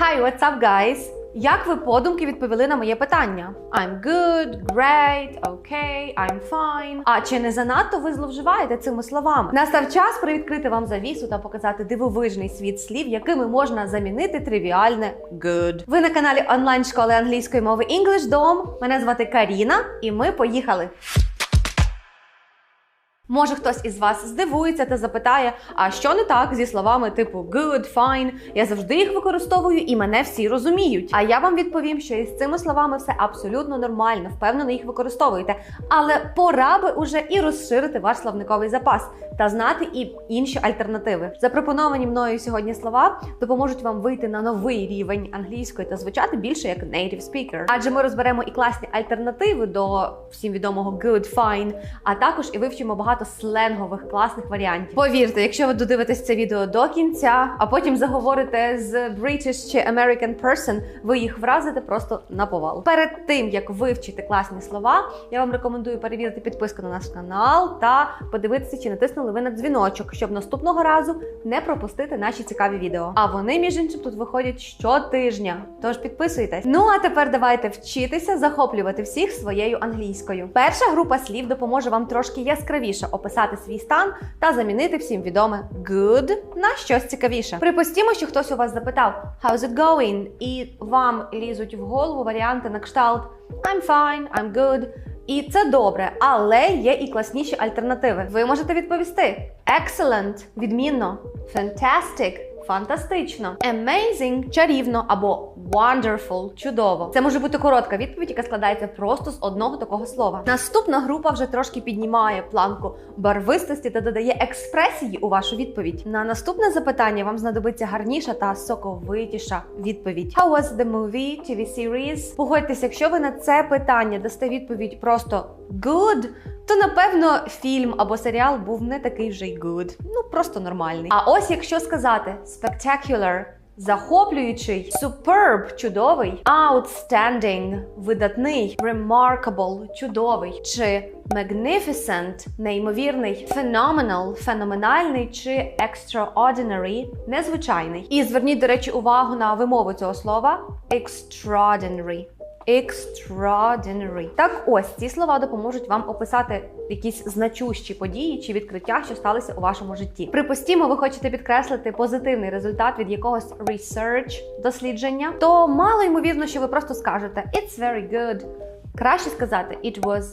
Hi, what's up, guys? Як ви подумки відповіли на моє питання? I'm good, great, okay, I'm fine. А чи не занадто ви зловживаєте цими словами? Настав час привідкрити вам завісу та показати дивовижний світ слів, якими можна замінити тривіальне good. Ви на каналі онлайн школи англійської мови English Dom. Мене звати Каріна, і ми поїхали. Може, хтось із вас здивується та запитає, а що не так зі словами типу good, fine. Я завжди їх використовую і мене всі розуміють. А я вам відповім, що із цими словами все абсолютно нормально, впевнено їх використовуєте. Але пора би уже і розширити ваш словниковий запас та знати і інші альтернативи. Запропоновані мною сьогодні слова допоможуть вам вийти на новий рівень англійської та звучати більше як native speaker. Адже ми розберемо і класні альтернативи до всім відомого good, fine, а також і вивчимо багато сленгових класних варіантів. Повірте, якщо ви додивитесь це відео до кінця, а потім заговорите з British чи American person, ви їх вразите просто на повал. Перед тим як вивчити класні слова, я вам рекомендую перевірити підписку на наш канал та подивитися, чи натиснули ви на дзвіночок, щоб наступного разу не пропустити наші цікаві відео. А вони, між іншим, тут виходять щотижня. Тож підписуйтесь. Ну а тепер давайте вчитися захоплювати всіх своєю англійською. Перша група слів допоможе вам трошки яскравіше описати свій стан та замінити всім відоме good на щось цікавіше. Припустімо, що хтось у вас запитав How's it going? І вам лізуть в голову варіанти на кшталт I'm fine, I'm good. І це добре, але є і класніші альтернативи. Ви можете відповісти: Excellent – відмінно, Fantastic – фантастично, Amazing – чарівно або Wonderful – чудово. Це може бути коротка відповідь, яка складається просто з одного такого слова. Наступна група вже трошки піднімає планку барвистості та додає експресії у вашу відповідь. На наступне запитання вам знадобиться гарніша та соковитіша відповідь. How was the movie, TV series? Погодьтеся, якщо ви на це питання дасте відповідь просто good, то напевно фільм або серіал був не такий вже й good. Ну просто нормальний. А ось якщо сказати spectacular, захоплюючий, superb – чудовий, outstanding – видатний, remarkable – чудовий, чи magnificent – неймовірний, phenomenal – феноменальний, чи extraordinary – незвичайний. І зверніть, до речі, увагу на вимову цього слова extraordinary. Extraordinary. Так ось ці слова допоможуть вам описати якісь значущі події чи відкриття, що сталися у вашому житті. Припустімо, ви хочете підкреслити позитивний результат від якогось research дослідження, то мало ймовірно, що ви просто скажете It's very good. Краще сказати It was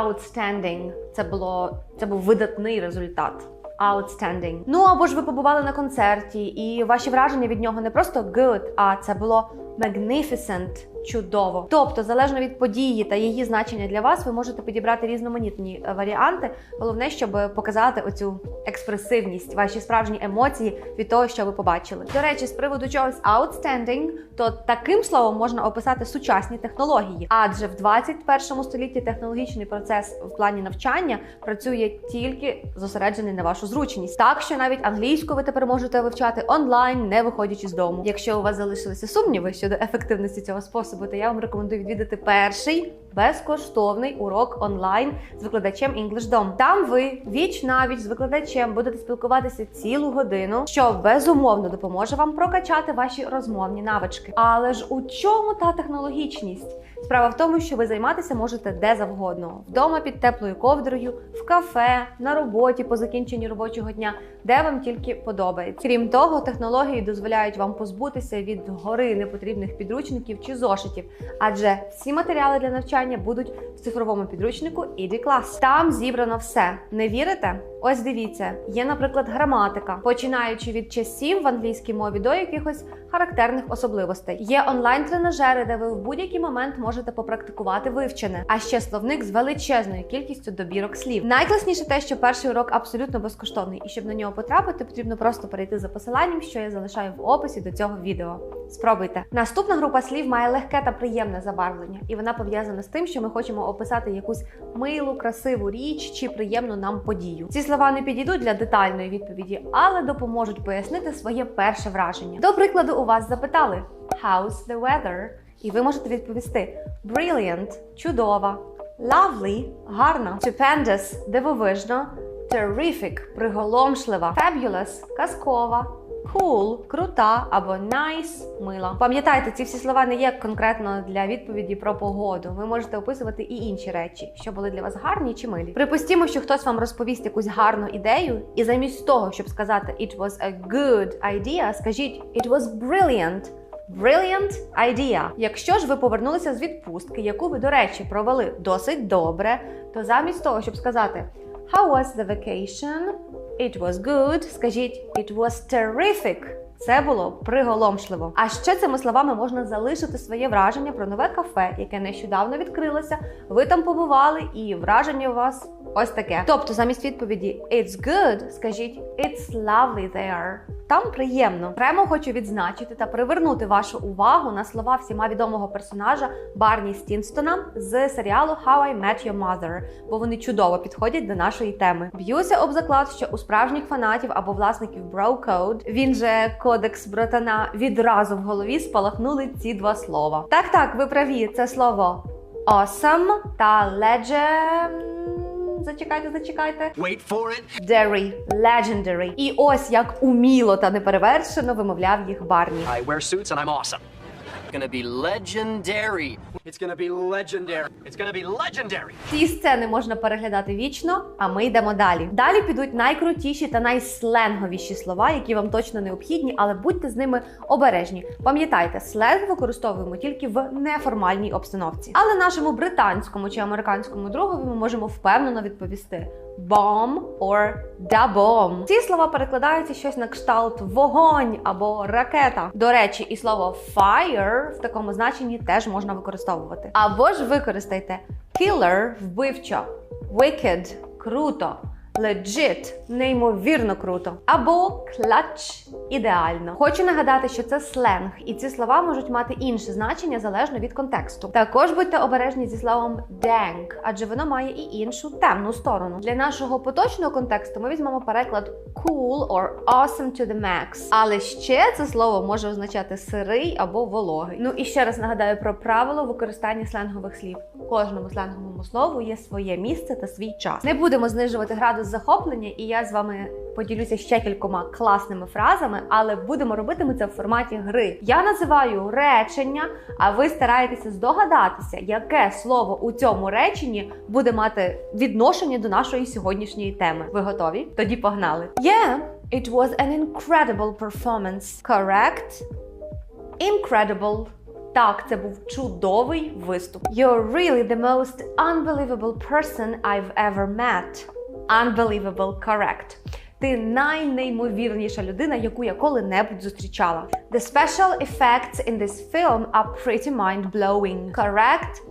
outstanding. Це було це був видатний результат. Outstanding. Ну або ж ви побували на концерті, і ваші враження від нього не просто good, а це було magnificent. Чудово. Тобто, залежно від події та її значення для вас, ви можете підібрати різноманітні варіанти. Головне, щоб показати оцю експресивність, ваші справжні емоції від того, що ви побачили. До речі, з приводу чогось outstanding, то таким словом можна описати сучасні технології, адже в 21 столітті технологічний процес в плані навчання працює тільки зосереджений на вашу зручність. Так що навіть англійську ви тепер можете вивчати онлайн, не виходячи з дому. Якщо у вас залишилися сумніви щодо ефективності цього способу, то я вам рекомендую відвідати перший безкоштовний урок онлайн з викладачем EnglishDom. Там ви віч навіть з викладачем будете спілкуватися цілу годину, що безумовно допоможе вам прокачати ваші розмовні навички. Але ж у чому та технологічність? Справа в тому, що ви займатися можете де завгодно: вдома під теплою ковдрою, в кафе, на роботі по закінченні робочого дня, де вам тільки подобається. Крім того, технології дозволяють вам позбутися від гори непотрібних підручників чи зошитів, адже всі матеріали для навчання будуть в цифровому підручнику ED-Class. Там зібрано все. Не вірите? Ось дивіться, є, наприклад, граматика, починаючи від часів в англійській мові до якихось характерних особливостей. Є онлайн-тренажери, де ви в будь-який момент можете попрактикувати вивчене, а ще словник з величезною кількістю добірок слів. Найкласніше те, що перший урок абсолютно безкоштовний, і щоб на нього потрапити, потрібно просто перейти за посиланням, що я залишаю в описі до цього відео. Спробуйте. Наступна група слів має легке та приємне забарвлення, і вона пов'язана з тим, що ми хочемо описати якусь милу, красиву річ чи приємну нам подію. Ці слова не підійдуть для детальної відповіді, але допоможуть пояснити своє перше враження. До прикладу, у вас запитали How's the weather? І ви можете відповісти Brilliant – чудова, Lovely – гарна, Stupendous – дивовижно, Terrific – приголомшлива, Fabulous – казкова, cool, крута або nice, мила. Пам'ятайте, ці всі слова не є конкретно для відповіді про погоду. Ви можете описувати і інші речі, що були для вас гарні чи милі. Припустімо, що хтось вам розповість якусь гарну ідею, і замість того, щоб сказати it was a good idea, скажіть it was brilliant. Brilliant idea. Якщо ж ви повернулися з відпустки, яку ви, до речі, провели досить добре, то замість того, щоб сказати How was the vacation? It was good. Скажіть It was terrific. Це було приголомшливо. А ще цими словами можна залишити своє враження про нове кафе, яке нещодавно відкрилося. Ви там побували, і враження у вас ось таке. Тобто, замість відповіді It's good, скажіть It's lovely there. Там приємно. Окремо хочу відзначити та привернути вашу увагу на слова всіма відомого персонажа Барні Стінстона з серіалу How I Met Your Mother, бо вони чудово підходять до нашої теми. Б'юся об заклад, що у справжніх фанатів або власників Bro Code, він же кодекс братана, відразу в голові спалахнули ці два слова. Так, так, ви праві, це слово awesome та legend... Зачекайте, зачекайте. Wait for it. Legendary, legendary. І ось як уміло та неперевершено вимовляв їх Барні. I wear suits and I'm awesome. It's gonna be legendary. It's gonna be legendary. It's gonna be legendary. Ці сцени можна переглядати вічно, а ми йдемо далі. Далі підуть найкрутіші та найсленговіші слова, які вам точно необхідні, але будьте з ними обережні. Пам'ятайте, сленг використовуємо тільки в неформальній обстановці. Але нашому британському чи американському другові ми можемо впевнено відповісти. Bomb or da bomb. Ці слова перекладаються щось на кшталт вогонь або ракета. До речі, і слово fire в такому значенні теж можна використовувати. Або ж використайте killer вбивчо, wicked круто. Legit – неймовірно круто. Або clutch – ідеально. Хочу нагадати, що це сленг, і ці слова можуть мати інше значення залежно від контексту. Також будьте обережні зі словом dang, адже воно має і іншу темну сторону. Для нашого поточного контексту ми візьмемо переклад cool or awesome to the max. Але ще це слово може означати сирий або вологий. Ну і ще раз нагадаю про правило використання сленгових слів. Кожному сленговому слову є своє місце та свій час. Не будемо знижувати градус захоплення, і я з вами поділюся ще кількома класними фразами, але будемо робити ми це в форматі гри. Я називаю речення, а ви стараєтеся здогадатися, яке слово у цьому реченні буде мати відношення до нашої сьогоднішньої теми. Ви готові? Тоді погнали. Yeah, it was an incredible performance. Correct? Incredible. Так, це був чудовий виступ. You're really the most unbelievable person I've ever met. Unbelievable, correct. Ти найнеймовірніша людина, яку я коли-небудь зустрічала. The special effects in this film are pretty mind-blowing. Correct?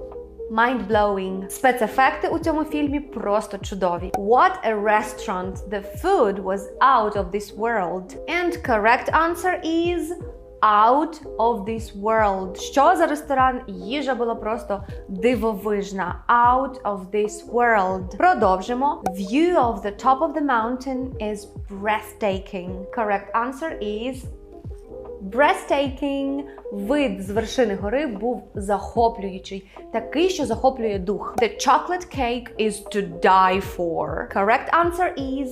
Mind-blowing. Спецефекти у цьому фільмі просто чудові. What a restaurant! The food was out of this world. And correct answer is Out of this world. Що за ресторан? Їжа була просто дивовижна. Out of this world. Продовжимо. View of the top of the mountain is breathtaking. Correct answer is breathtaking. Вид з вершини гори був захоплюючий, такий, що захоплює дух. The chocolate cake is to die for. Correct answer is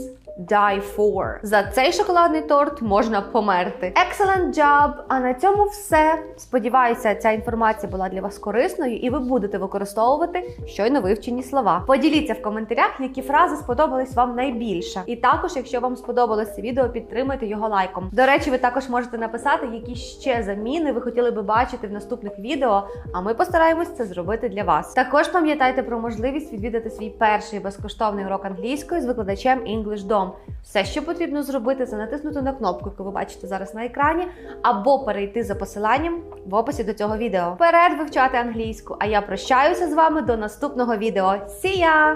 Die for. За цей шоколадний торт можна померти. Excellent job! А на цьому все. Сподіваюся, ця інформація була для вас корисною і ви будете використовувати щойно вивчені слова. Поділіться в коментарях, які фрази сподобались вам найбільше. І також, якщо вам сподобалось відео, підтримайте його лайком. До речі, ви також можете написати, які ще заміни ви хотіли би бачити в наступних відео, а ми постараємось це зробити для вас. Також пам'ятайте про можливість відвідати свій перший безкоштовний урок англійської з викладачем English Все, що потрібно зробити, це натиснути на кнопку, яку ви бачите зараз на екрані, або перейти за посиланням в описі до цього відео. Вперед вивчати англійську! А я прощаюся з вами до наступного відео. Ya!